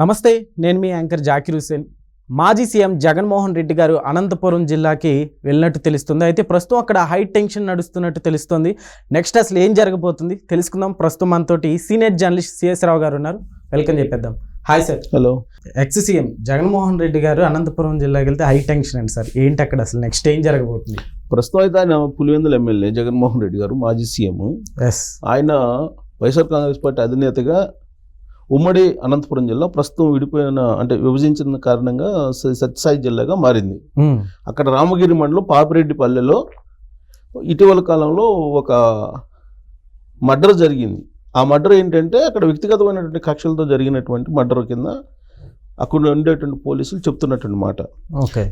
నమస్తే నేను మీ యాంకర్ జాకిర్ హుసేన్ మాజీ సీఎం జగన్మోహన్ రెడ్డి గారు అనంతపురం జిల్లాకి వెళ్ళినట్టు తెలుస్తుంది. అయితే ప్రస్తుతం అక్కడ హై టెన్షన్ నడుస్తున్నట్టు తెలుస్తుంది. నెక్స్ట్ అసలు ఏం జరగబోతుంది తెలుసుకుందాం. ప్రస్తుతం మనతోటి సీనియర్ జర్నలిస్ట్ సిఎస్ రావు గారు ఉన్నారు. వెల్కమ్ చెప్పేద్దాం. Hi sir. Hello. Ex CM Jaganmohan Reddy garu Anantapuram జిల్లాకి వెళ్తే హై టెన్షన్ అండి సార్? ఏంటి అక్కడ అసలు నెక్స్ట్ ఏం జరగబోతుంది? ప్రస్తుతం అయితే ఆయన పులివెందుల ఎమ్మెల్యే జగన్మోహన్ రెడ్డి గారు మాజీ సీఎం. ఎస్. ఆయన వైఎస్ఆర్ కాంగ్రెస్ పార్టీ అధినేతగా ఉమ్మడి అనంతపురం జిల్లా ప్రస్తుతం విడిపోయిన అంటే విభజించిన కారణంగా సత్యసాయి జిల్లాగా మారింది. అక్కడ రామగిరి మండలం పాపిరెడ్డి పల్లెలో ఇటీవల కాలంలో ఒక మర్డర్ జరిగింది. ఆ మర్డర్ ఏంటంటే అక్కడ వ్యక్తిగతమైనటువంటి కక్షలతో జరిగినటువంటి మర్డర్ కింద అక్కడ ఉండేటువంటి పోలీసులు చెప్తున్నటువంటి మాట.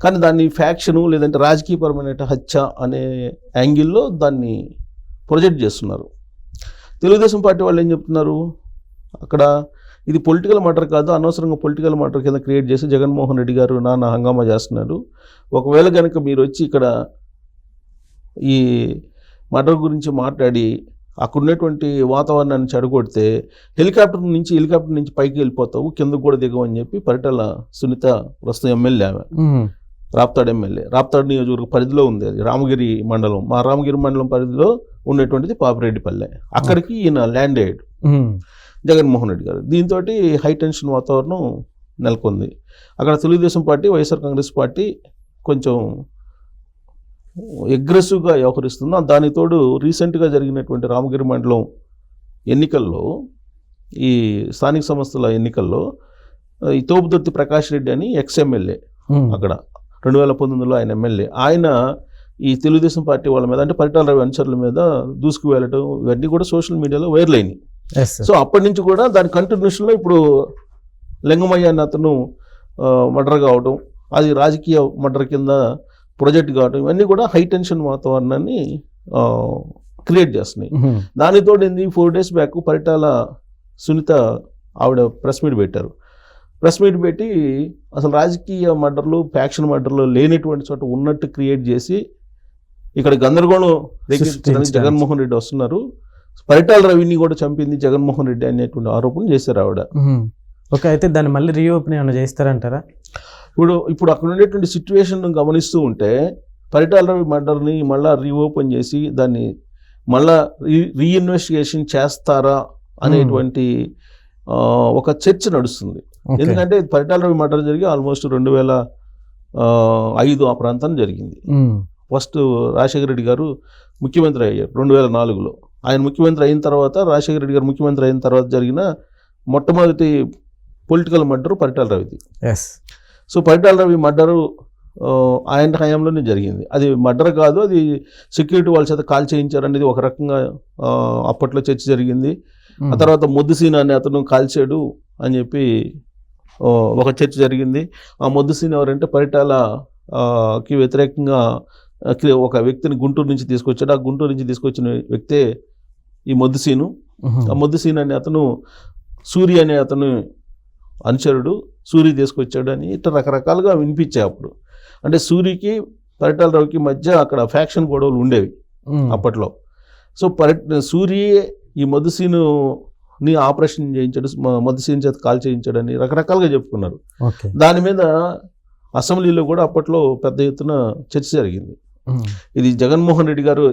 కానీ దాన్ని ఫ్యాక్షను లేదంటే రాజకీయపరమైన హత్య అనే యాంగిల్లో దాన్ని ప్రొజెక్ట్ చేస్తున్నారు. తెలుగుదేశం పార్టీ వాళ్ళు ఏం చెప్తున్నారు? అక్కడ ఇది పొలిటికల్ మర్డర్ కాదు అనవసరంగా పొలిటికల్ మర్డర్ కింద క్రియేట్ చేసి జగన్మోహన్ రెడ్డి గారు నాన్న హంగామా చేస్తున్నారు ఒకవేళ కనుక మీరు వచ్చి ఇక్కడ ఈ మర్డర్ గురించి మాట్లాడి అక్కడ ఉన్నటువంటి వాతావరణాన్ని చెడగొడితే హెలికాప్టర్ నుంచి హెలికాప్టర్ నుంచి పైకి వెళ్ళిపోతావు కిందకు కూడా దిగవని చెప్పి పరిటాల సునీత ప్రస్తుతం ఎమ్మెల్యే ఆమె. రాప్తాడు ఎమ్మెల్యే రాప్తాడు నియోజకవర్గ పరిధిలో ఉంది అది రామగిరి మండలం. మా రామగిరి మండలం పరిధిలో ఉన్నటువంటిది పాపిరెడ్డిపల్లె. అక్కడికి ఈయన ల్యాండ్ అయ్యాడు. జగన్మోహన్ రెడ్డి గారు. దీంతో హై టెన్షన్ వాతావరణం నెలకొంది. అక్కడ Telugu Desam party YSR Congress party కొంచెం అగ్రెసివ్గా వ్యవహరిస్తుంది దానికి తోడు రీసెంట్గా జరిగినటువంటి రామగిరి మండలం ఎన్నికల్లో ఈ స్థానిక సంస్థల ఎన్నికల్లో ఈ తోపుదొత్తి ప్రకాష్ రెడ్డి అని ఎక్స్ ఎమ్మెల్యే అక్కడ. రెండు వేల పంతొమ్మిదిలో ఆయన ఎమ్మెల్యే. ఆయన ఈ తెలుగుదేశం పార్టీ వాళ్ళ మీద అంటే పరిటాల రవి అనుచరుల మీద దూసుకు వెళ్ళటం ఇవన్నీ కూడా సోషల్ మీడియాలో వైరల్ అయినాయి. సో అప్పటి నుంచి కూడా దాని కంటిన్యూషన్లో ఇప్పుడు లింగమయ్య అన్న అతను మర్డర్ కావడం అది రాజకీయ మర్డర్ కింద ప్రొజెక్ట్ కావడం ఇవన్నీ కూడా హై టెన్షన్ వాతావరణాన్ని క్రియేట్ చేస్తున్నాయి. దానితో ఏంది four days back Paritala Sunitha ఆవిడ ప్రెస్ మీట్ పెట్టారు. ప్రెస్ మీట్ పెట్టి అసలు రాజకీయ మర్డర్లు ఫ్యాక్షన్ మర్డర్లు లేనటువంటి చోట ఉన్నట్టు క్రియేట్ చేసి ఇక్కడ గందరగోళం. జగన్మోహన్ రెడ్డి వస్తున్నారు. పరిటాల రవిని కూడా చంపింది జగన్మోహన్ రెడ్డి అనేటువంటి ఆరోపణలు చేశారు ఆవిడ. ఓకే అయితే దాన్ని మళ్ళీ రీఓపెన్ ఏమైనా చేస్తారంటారా ఇప్పుడు ఇప్పుడు అక్కడ ఉండేటువంటి సిచ్యువేషన్ గమనిస్తూ ఉంటే పరిటాల రవి మర్డర్ని మళ్ళా రీఓపెన్ చేసి దాన్ని మళ్ళా రీ రీఇన్వెస్టిగేషన్ చేస్తారా అనేటువంటి ఒక చర్చ నడుస్తుంది. ఎందుకంటే పరిటాల రవి మర్డర్ జరిగి ఆల్మోస్ట్ రెండు వేల ఐదు ఆ ప్రాంతం జరిగింది. ఫస్ట్ రాజశేఖర రెడ్డి గారు ముఖ్యమంత్రి అయ్యారు రెండు వేల నాలుగులో. ఆయన ముఖ్యమంత్రి అయిన తర్వాత రాజశేఖర రెడ్డి గారు ముఖ్యమంత్రి అయిన తర్వాత జరిగిన మొట్టమొదటి political murder Paritala రవిది. Yes so Paritala Ravi murder ఆయన హయాంలోనే జరిగింది. అది మర్డర్ కాదు అది సెక్యూరిటీ వాళ్ళ చేత కాల్ చేయించారు అనేది ఒక రకంగా అప్పట్లో చర్చ జరిగింది. ఆ తర్వాత మొద్దుసీన అనే అతను కాల్చాడు అని చెప్పి ఒక చర్చ జరిగింది. ఆ మొద్దుసీన ఎవరంటే పరిటాల ఆ, కి వ్యతిరేకంగా ఒక వ్యక్తిని గుంటూరు నుంచి తీసుకొచ్చాడు. ఆ గుంటూరు నుంచి తీసుకొచ్చిన వ్యక్తే ఈ మొద్దుసీను ఆ ముద్దుసీన్ అనే అతను సూర్య అనే అతను అనుచరుడు సూర్య తీసుకొచ్చాడు అని ఇట్లా రకరకాలుగా వినిపించాయి అప్పుడు. అంటే సూర్యకి పరిటాల రవికి మధ్య అక్కడ ఫ్యాక్షన్ గొడవలు ఉండేవి అప్పట్లో. సో పరి సూర్య ఈ మధుసీనుని ఆపరేషన్ చేయించాడు మధుసీన్ చేత కాల్ చేయించాడని రకరకాలుగా చెప్పుకున్నారు. దాని మీద అసెంబ్లీలో కూడా అప్పట్లో పెద్ద ఎత్తున చర్చ జరిగింది. ఇది జగన్మోహన్ రెడ్డి గారు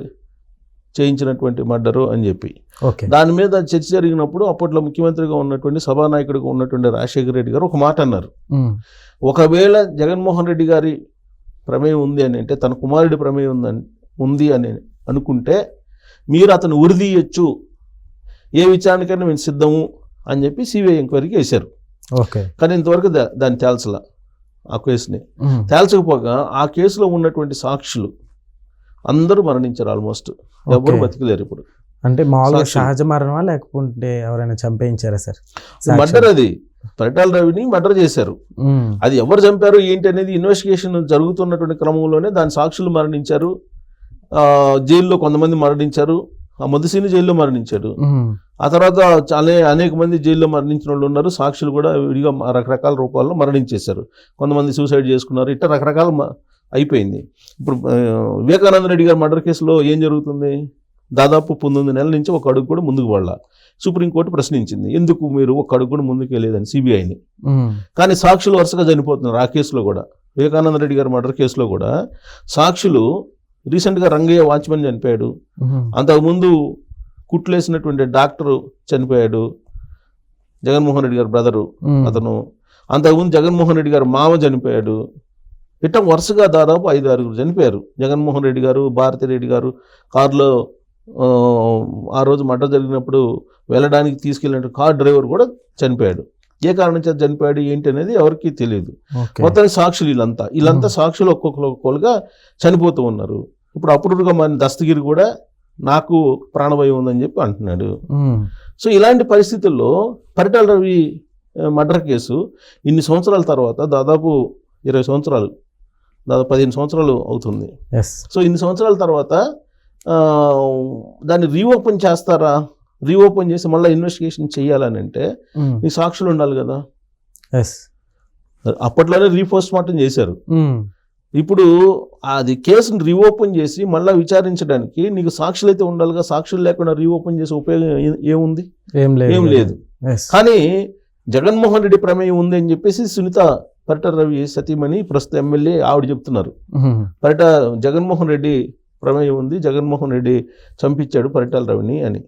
చేయించినటువంటి మర్డరు అని చెప్పి. ఓకే. దాని మీద చర్చ జరిగినప్పుడు అప్పట్లో ముఖ్యమంత్రిగా ఉన్నటువంటి సభానాయకుడిగా ఉన్నటువంటి రాజశేఖర రెడ్డి గారు ఒక మాట అన్నారు. ఒకవేళ జగన్మోహన్ రెడ్డి గారి ప్రమేయం ఉంది అని అంటే తన కుమారుడి ప్రమేయం ఉందని ఉంది అని అనుకుంటే మీరు అతను ఉరిదీయచ్చు. ఏ విచారణకైనా మేము సిద్ధము అని చెప్పి సిబిఐ ఎంక్వైరీకి వేశారు ఓకే. కానీ ఇంతవరకు దాన్ని తేల్చలా ఆ కేసుని. తేల్చకపోగా ఆ కేసులో ఉన్నటువంటి సాక్షులు అందరూ మరణించారు ఆల్మోస్ట్. ఎవరు. బతికలేరు ఇప్పుడు. అంటే మామూలుగా. సహజ మరణమా లేకపోతే ఎవరైనా చంపేయించారా సార్? మర్డర్ అది. పరిటాల రవిని మర్డర్ చేశారు. అది ఎవరు చంపారు ఏంటి అనేది ఇన్వెస్టిగేషన్ జరుగుతున్నటువంటి క్రమంలోనే దాని సాక్షులు మరణించారు. ఆ, జైల్లో కొంతమంది మరణించారు. ఆ మధుసీని జైల్లో మరణించాడు. ఆ తర్వాత చాలా అనేక మంది జైల్లో మరణించిన వాళ్ళు ఉన్నారు. సాక్షులు కూడా విడిగా రకరకాల రూపాల్లో మరణించేశారు. కొంతమంది సూసైడ్ చేసుకున్నారు. ఇట్లా రకరకాల అయిపోయింది. ఇప్పుడు వివేకానంద రెడ్డి గారి మర్డర్ కేసులో ఏం జరుగుతుంది? దాదాపు పంతొమ్మిది నెలల నుంచి ఒక అడుగు కూడా ముందుకు పడాల. సుప్రీంకోర్టు ప్రశ్నించింది ఎందుకు మీరు ఒక అడుగు కూడా ముందుకు వెళ్ళేదని సిబిఐని? కానీ సాక్షులు వరుసగా చనిపోతున్నారు ఆ కేసులో కూడా. వివేకానంద రెడ్డి గారి మర్డర్ కేసులో కూడా సాక్షులు రీసెంట్గా రంగయ్య వాచ్మెన్ చనిపోయాడు. అంతకుముందు కుట్లేసినటువంటి డాక్టరు చనిపోయాడు జగన్మోహన్ రెడ్డి గారి బ్రదరు అతను. అంతకుముందు జగన్మోహన్ రెడ్డి గారు మామ చనిపోయాడు. ఇట్లా వరుసగా దాదాపు ఐదు ఆరుగురు చనిపోయారు. జగన్మోహన్ రెడ్డి గారు భారతి రెడ్డి గారు కారులో ఆ, రోజు మర్డర్ జరిగినప్పుడు వెళ్ళడానికి తీసుకెళ్ళిన కార్ డ్రైవర్ కూడా చనిపోయాడు. ఏ కారణం చేత చనిపోయాడు ఏంటి అనేది ఎవరికీ తెలియదు. మొత్తానికి సాక్షులు వీళ్ళంతా. వీళ్ళంతా సాక్షులు ఒక్కొక్కరు ఒక్కొక్కరుగా చనిపోతూ ఉన్నారు. ఇప్పుడు అప్పుడుగా మన దస్తగిరి కూడా నాకు ప్రాణభయం ఉందని చెప్పి అంటున్నాడు. సో ఇలాంటి పరిస్థితుల్లో పరిటాల రవి మర్డర్ కేసు ఇన్ని సంవత్సరాల తర్వాత దాదాపు ఇరవై సంవత్సరాలు దాదాపు పదిహేను సంవత్సరాలు అవుతుంది. సో ఇన్ని సంవత్సరాల తర్వాత దాన్ని రీఓపెన్ చేస్తారా? రీఓపెన్ చేసి మళ్ళీ ఇన్వెస్టిగేషన్ చేయాలని అంటే ఉమ్, ఈ సాక్షులు ఉండాలి కదా. ఎస్ అప్పట్లోనే రీపోస్ట్ మార్టం చేశారు. ఉమ్, ఇప్పుడు అది కేసును రీఓపెన్ చేసి మళ్ళీ విచారించడానికి నీకు సాక్షులు అయితే ఉండాలిగా సాక్షులు లేకుండా రీఓపెన్ చేసే ఉపయోగం ఏముంది? ఏం లేదు. ఏం లేదు. ఎస్ కానీ జగన్మోహన్ రెడ్డి ప్రమేయం ఉంది అని చెప్పేసి సునీత పరిట రవి సతీమణి ప్రస్తుత ఎమ్మెల్యే ఆవిడ చెప్తున్నారు. పరిట జగన్మోహన్ రెడ్డి ప్రమేయం ఉంది జగన్మోహన్ రెడ్డి చంపించాడు పరిటాల రవిని అని.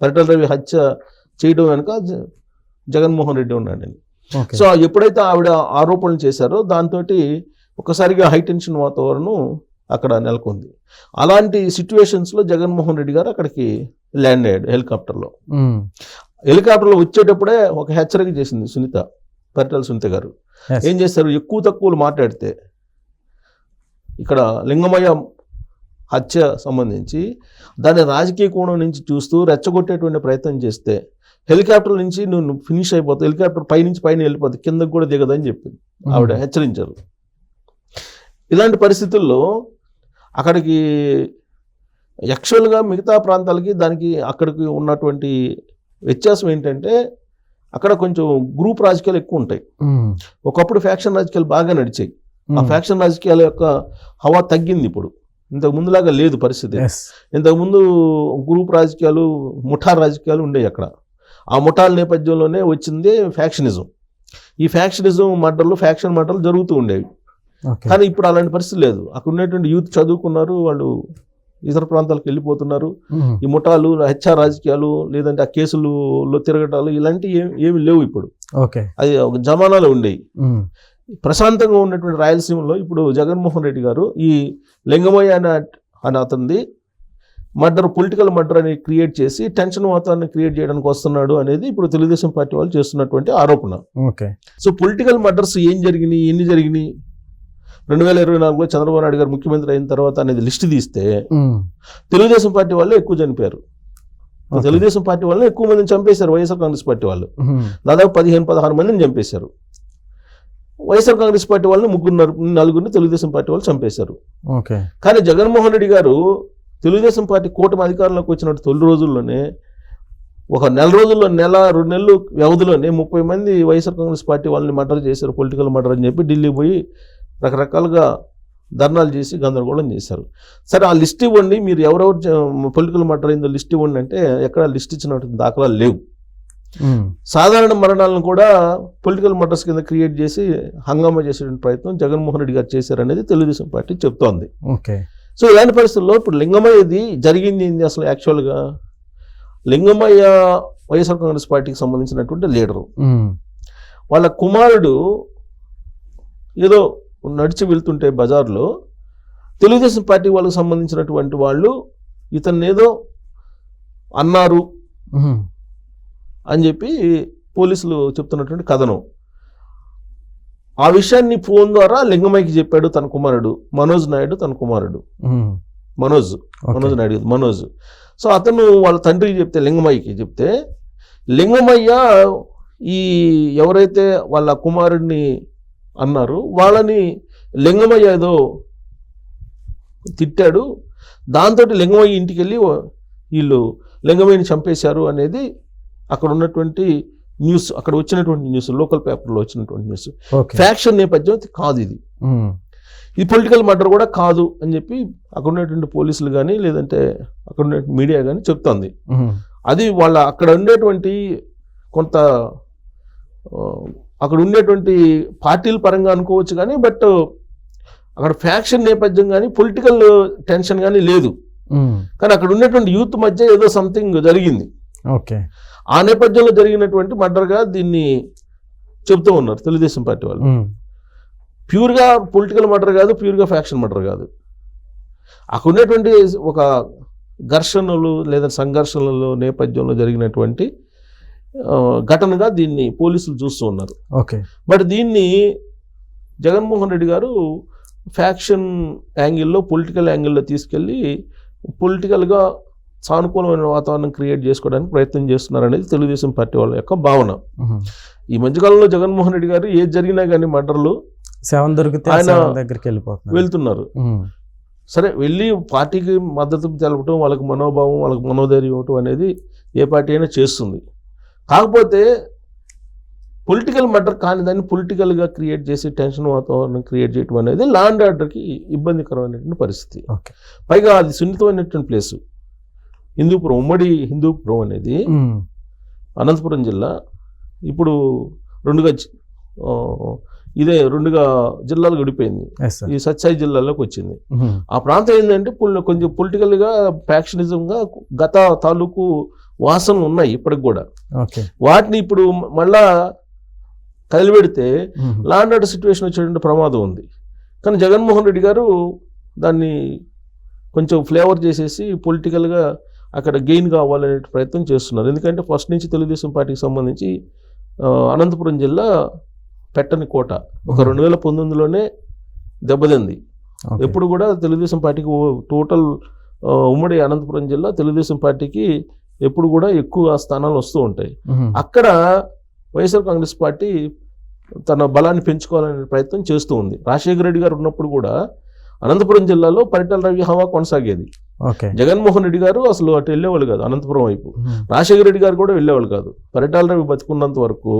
పరిటాల రవి హత్య చేయడం వెనుక జగన్మోహన్ రెడ్డి ఉన్నాడని. సో ఎప్పుడైతే ఆవిడ ఆరోపణలు చేశారో దాంతో ఒక్కసారిగా హై టెన్షన్ వాతావరణం అక్కడ నెలకొంది. అలాంటి సిచ్యువేషన్స్లో జగన్మోహన్ రెడ్డి గారు అక్కడికి ల్యాండ్ అయ్యాడు హెలికాప్టర్లో. హెలికాప్టర్లో వచ్చేటప్పుడే ఒక హెచ్చరిక చేసింది సునీత. పరిటాల సునీత గారు. ఏం చేస్తారు? ఎక్కువ తక్కువలు మాట్లాడితే ఇక్కడ లింగమయ్య హత్య సంబంధించి దాన్ని రాజకీయ కోణం నుంచి చూస్తూ రెచ్చగొట్టేటువంటి ప్రయత్నం చేస్తే హెలికాప్టర్ నుంచి నువ్వు ఫినిష్ అయిపోతావు. హెలికాప్టర్ పై నుంచి పైన వెళ్ళిపోతుంది కిందకు కూడా దిగదని చెప్పింది ఆవిడ హెచ్చరించారు. ఇలాంటి పరిస్థితుల్లో అక్కడికి యాక్చువల్గా మిగతా ప్రాంతాలకి దానికి అక్కడికి ఉన్నటువంటి వ్యత్యాసం ఏంటంటే అక్కడ కొంచెం గ్రూప్ రాజకీయాలు ఎక్కువ ఉంటాయి. ఒకప్పుడు ఫ్యాక్షన్ రాజకీయాలు బాగా నడిచాయి. ఆ ఫ్యాక్షన్ రాజకీయాల యొక్క హవా తగ్గింది ఇప్పుడు. ఇంతకు ముందులాగా లేదు పరిస్థితి. ఇంతకు ముందు గ్రూప్ రాజకీయాలు ముఠా రాజకీయాలు ఉండేవి అక్కడ. ఆ ముఠాల నేపథ్యంలోనే వచ్చింది ఫ్యాక్షనిజం. ఈ ఫ్యాక్షనిజం మర్డర్లు ఫ్యాక్షన్ మర్డర్లు జరుగుతూ ఉండేవి. కానీ ఇప్పుడు అలాంటి పరిస్థితి లేదు. అక్కడ ఉన్నటువంటి యూత్ చదువుకున్నారు వాళ్ళు ఇతర ప్రాంతాలకు వెళ్ళిపోతున్నారు. ఈ ముఠాలు హత్యా రాజకీయాలు లేదంటే ఆ కేసులలో తిరగటాలు ఇలాంటివి ఏమి ఏమి లేవు ఇప్పుడు. ఓకే. అది ఒక జమానాలో ఉండేవి ప్రశాంతంగా ఉన్నటువంటి రాయలసీమలో ఇప్పుడు జగన్మోహన్ రెడ్డి గారు ఈ లింగమయ్య అనే అని అతనిది మర్డర్ పొలిటికల్ మర్డర్ అని క్రియేట్ చేసి టెన్షన్ వాతావరణం క్రియేట్ చేయడానికి వస్తున్నాడు అనేది ఇప్పుడు తెలుగుదేశం పార్టీ వాళ్ళు చేస్తున్నటువంటి ఆరోపణ. ఓకే. సో పొలిటికల్ మర్డర్స్ ఏం జరిగినాయి ఎన్ని జరిగినాయి? రెండు వేల ఇరవై నాలుగులో చంద్రబాబు నాయుడు గారు ముఖ్యమంత్రి అయిన తర్వాత అనేది లిస్ట్ తీస్తే తెలుగుదేశం పార్టీ వాళ్ళు ఎక్కువ చనిపోయారు. తెలుగుదేశం పార్టీ వాళ్ళు ఎక్కువ మందిని చంపేశారు వైఎస్ఆర్ కాంగ్రెస్ పార్టీ వాళ్ళు. దాదాపు పదిహేను పదహారు మందిని చంపేశారు. వైఎస్ఆర్ కాంగ్రెస్ పార్టీ వాళ్ళని ముగ్గురు నలుగురిని తెలుగుదేశం పార్టీ వాళ్ళు చంపేశారు. కానీ జగన్మోహన్ రెడ్డి గారు తెలుగుదేశం పార్టీ కూటమి అధికారంలోకి వచ్చినట్టు తొలి రోజుల్లోనే ఒక నెల రోజుల్లో నెల రెండు నెలలు వ్యవధిలోనే ముప్పై మంది వైఎస్ఆర్ కాంగ్రెస్ పార్టీ వాళ్ళని మర్డర్ చేశారు పొలిటికల్ మర్డర్ అని చెప్పి ఢిల్లీ పోయి రకరకాలుగా ధర్నాలు చేసి గందరగోళం చేశారు. సరే ఆ లిస్ట్ ఇవ్వండి. మీరు ఎవరెవరు పొలిటికల్ మర్డర్ అయిందో లిస్ట్ ఇవ్వండి అంటే ఎక్కడ లిస్ట్ ఇచ్చినట్టు దాఖలాలు లేవు. సాధారణ మరణాలను కూడా పొలిటికల్ మర్డర్స్ కింద క్రియేట్ చేసి హంగామా చేసేటువంటి ప్రయత్నం జగన్మోహన్ రెడ్డి గారు చేశారనేది తెలుగుదేశం పార్టీ చెప్తోంది. ఓకే. సో ఇలాంటి పరిస్థితుల్లో ఇప్పుడు లింగమయ్యది జరిగింది ఏంది అసలు యాక్చువల్గా? లింగమయ్య వైఎస్ఆర్ కాంగ్రెస్ పార్టీకి సంబంధించినటువంటి లీడరు. వాళ్ళ కుమారుడు ఏదో నడిచి వెళ్తుంటే బజార్లో తెలుగుదేశం పార్టీ వాళ్ళకి సంబంధించినటువంటి వాళ్ళు ఇతన్ని ఏదో అన్నారు అని చెప్పి పోలీసులు చెప్తున్నటువంటి కథనం. ఆ విషయాన్ని ఫోన్ ద్వారా లింగమయ్యకి చెప్పాడు తన కుమారుడు. మనోజ్ నాయుడు తన కుమారుడు. మనోజ్. మనోజ్ నాయుడు మనోజ్. సో అతను వాళ్ళ తండ్రికి చెప్తే లింగమయ్యకి చెప్తే లింగమయ్య ఈ ఎవరైతే వాళ్ళ కుమారుడిని అన్నారు. వాళ్ళని లింగమయ్య ఏదో తిట్టాడు. దాంతో లింగమయ్య ఇంటికి వెళ్ళి వీళ్ళు లింగమయ్యని చంపేశారు అనేది అక్కడ ఉన్నటువంటి న్యూస్ అక్కడ వచ్చినటువంటి న్యూస్ లోకల్ పేపర్లో వచ్చినటువంటి న్యూస్. ఫ్యాక్షన్ నేపథ్యం కాదు ఇది. ఇది పొలిటికల్ మర్డర్ కూడా కాదు అని చెప్పి అక్కడ ఉన్నటువంటి పోలీసులు కానీ లేదంటే అక్కడ ఉన్న మీడియా కానీ చెప్తోంది. అది వాళ్ళ అక్కడ ఉండేటువంటి కొంత అక్కడ ఉండేటువంటి పార్టీల పరంగా అనుకోవచ్చు కానీ బట్ అక్కడ ఫ్యాక్షన్ నేపథ్యం కానీ పొలిటికల్ టెన్షన్ కానీ లేదు. కానీ అక్కడ ఉన్నటువంటి యూత్ మధ్య ఏదో సంథింగ్ జరిగింది. ఓకే. ఆ నేపథ్యంలో జరిగినటువంటి మర్డర్గా దీన్ని చెప్తూ ఉన్నారు తెలుగుదేశం పార్టీ వాళ్ళు. ప్యూర్గా పొలిటికల్ మర్డర్ కాదు ప్యూర్గా ఫ్యాక్షన్ మర్డర్ కాదు. అక్కడ ఉన్నటువంటి ఒక ఘర్షణలు లేదా సంఘర్షణల నేపథ్యంలో జరిగినటువంటి ఘటనగా దీన్ని పోలీసులు చూస్తూ ఉన్నారు. ఓకే. బట్ దీన్ని జగన్మోహన్ రెడ్డి గారు ఫ్యాక్షన్ యాంగిల్లో పొలిటికల్ యాంగిల్లో తీసుకెళ్ళి పొలిటికల్గా సానుకూలమైన వాతావరణం క్రియేట్ చేసుకోవడానికి ప్రయత్నం చేస్తున్నారు అనేది తెలుగుదేశం పార్టీ వాళ్ళ యొక్క భావన. ఈ మధ్యకాలంలో జగన్మోహన్ రెడ్డి గారు ఏది జరిగినా కానీ మర్డర్లు సెవెన్ దొరికితే ఆయన దగ్గరికి వెళ్ళిపోతున్నారు. వెళ్తున్నారు. సరే వెళ్ళి పార్టీకి మద్దతు తెలపటం వాళ్ళకి మనోభావం వాళ్ళకి మనోధైర్యం ఇవ్వటం అనేది ఏ పార్టీ అయినా చేస్తుంది. కాకపోతే పొలిటికల్ మర్డర్ కాని దాన్ని పొలిటికల్గా క్రియేట్ చేసి టెన్షన్ వాతావరణం క్రియేట్ చేయటం అనేది లా అండ్ ఆర్డర్కి ఇబ్బందికరమైనటువంటి పరిస్థితి. పైగా అది సున్నితమైనటువంటి ప్లేస్ హిందూపురం ఉమ్మడి హిందూపురం అనేది అనంతపురం జిల్లా. ఇప్పుడు రెండుగా ఇదే రెండుగా జిల్లాలు గడిపోయింది. ఈ సత్సాయి జిల్లాలోకి వచ్చింది. ఆ ప్రాంతం ఏంటంటే కొంచెం పొలిటికల్గా ఫ్యాక్షనిజంగా గత తాలూకు వాసనలు ఉన్నాయి ఇప్పటికి కూడా. వాటిని ఇప్పుడు మళ్ళా కదిలిపెడితే um, law and order situation వచ్చేటువంటి ప్రమాదం ఉంది. కానీ జగన్మోహన్ రెడ్డి గారు దాన్ని కొంచెం ఫ్లేవర్ చేసేసి పొలిటికల్గా అక్కడ గెయిన్ కావాలనే ప్రయత్నం చేస్తున్నారు. ఎందుకంటే ఫస్ట్ నుంచి తెలుగుదేశం పార్టీకి సంబంధించి అనంతపురం జిల్లా పెట్టని కోట ఒక రెండు వేల పంతొమ్మిదిలోనే దెబ్బతింది. ఎప్పుడు కూడా తెలుగుదేశం పార్టీకి టోటల్ ఉమ్మడి అనంతపురం జిల్లా తెలుగుదేశం పార్టీకి ఎప్పుడు కూడా ఎక్కువ స్థానాలు వస్తూ ఉంటాయి. అక్కడ వైఎస్ఆర్ కాంగ్రెస్ పార్టీ తన బలాన్ని పెంచుకోవాలనే ప్రయత్నం చేస్తూ ఉంది. రాజశేఖర రెడ్డి గారు ఉన్నప్పుడు కూడా అనంతపురం జిల్లాలో పరిటాల రవి హవా కొనసాగేది. జగన్మోహన్ రెడ్డి గారు అసలు అటు వెళ్ళేవాళ్ళు కాదు అనంతపురం వైపు. రాజశేఖర రెడ్డి గారు కూడా వెళ్ళేవాళ్ళు కాదు. పరిటాల రవి బతుకున్నంత వరకు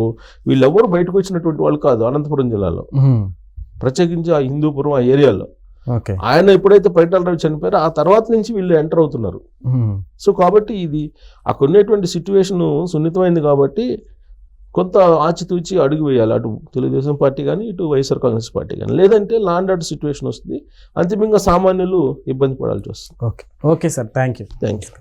వీళ్ళెవ్వరు బయటకు వచ్చినటువంటి వాళ్ళు కాదు అనంతపురం జిల్లాలో. ప్రత్యేకించి ఆ హిందూపురం ఆ ఏరియాలో. ఆయన ఎప్పుడైతే పరిటాల రవి చనిపోయారో ఆ తర్వాత నుంచి వీళ్ళు ఎంటర్ అవుతున్నారు. సో కాబట్టి ఇది అక్కడ ఉన్నటువంటి సిచ్యువేషన్ సున్నితమైంది కాబట్టి కొంత ఆచితూచి అడుగు వేయాలి. అటు తెలుగుదేశం పార్టీ కానీ ఇటు వైఎస్ఆర్ కాంగ్రెస్ పార్టీ కానీ లేదంటే లాండ్ ఆర్డర్ సిచ్యువేషన్ వస్తుంది. అంతిమంగా సామాన్యులు ఇబ్బంది పడాల్సి వస్తుంది. Okay. Okay sir. Thank you thank you